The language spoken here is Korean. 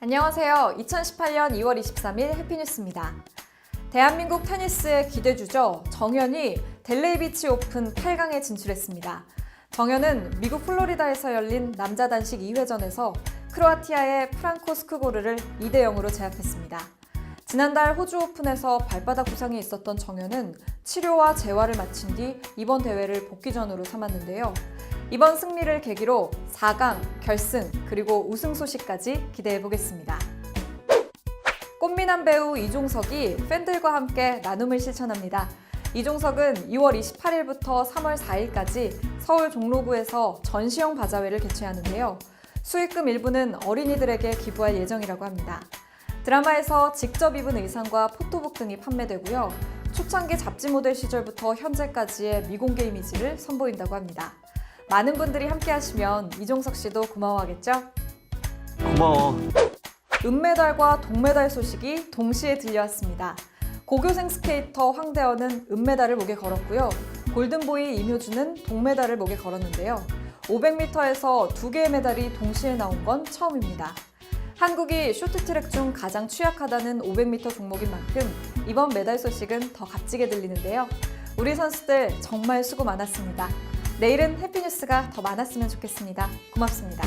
안녕하세요. 2018년 2월 23일 해피뉴스입니다. 대한민국 테니스의 기대주죠. 정현이 델레이비치 오픈 8강에 진출했습니다. 정현은 미국 플로리다에서 열린 남자 단식 2회전에서 크로아티아의 프랑코 스크고르를 2대 0으로 제압했습니다. 지난달 호주 오픈에서 발바닥 부상이 있었던 정현은 치료와 재활을 마친 뒤 이번 대회를 복귀전으로 삼았는데요. 이번 승리를 계기로 4강, 결승, 그리고 우승 소식까지 기대해 보겠습니다. 꽃미남 배우 이종석이 팬들과 함께 나눔을 실천합니다. 이종석은 2월 28일부터 3월 4일까지 서울 종로구에서 전시형 바자회를 개최하는데요. 수익금 일부는 어린이들에게 기부할 예정이라고 합니다. 드라마에서 직접 입은 의상과 포토북 등이 판매되고요. 초창기 잡지 모델 시절부터 현재까지의 미공개 이미지를 선보인다고 합니다. 많은 분들이 함께 하시면 이종석 씨도 고마워하겠죠? 고마워. 은메달과 동메달 소식이 동시에 들려왔습니다. 고교생 스케이터 황대현은 은메달을 목에 걸었고요. 골든보이 임효준은 동메달을 목에 걸었는데요. 500m에서 두 개의 메달이 동시에 나온 건 처음입니다. 한국이 쇼트트랙 중 가장 취약하다는 500m 종목인 만큼 이번 메달 소식은 더 값지게 들리는데요. 우리 선수들 정말 수고 많았습니다. 내일은 해피뉴스가 더 많았으면 좋겠습니다. 고맙습니다.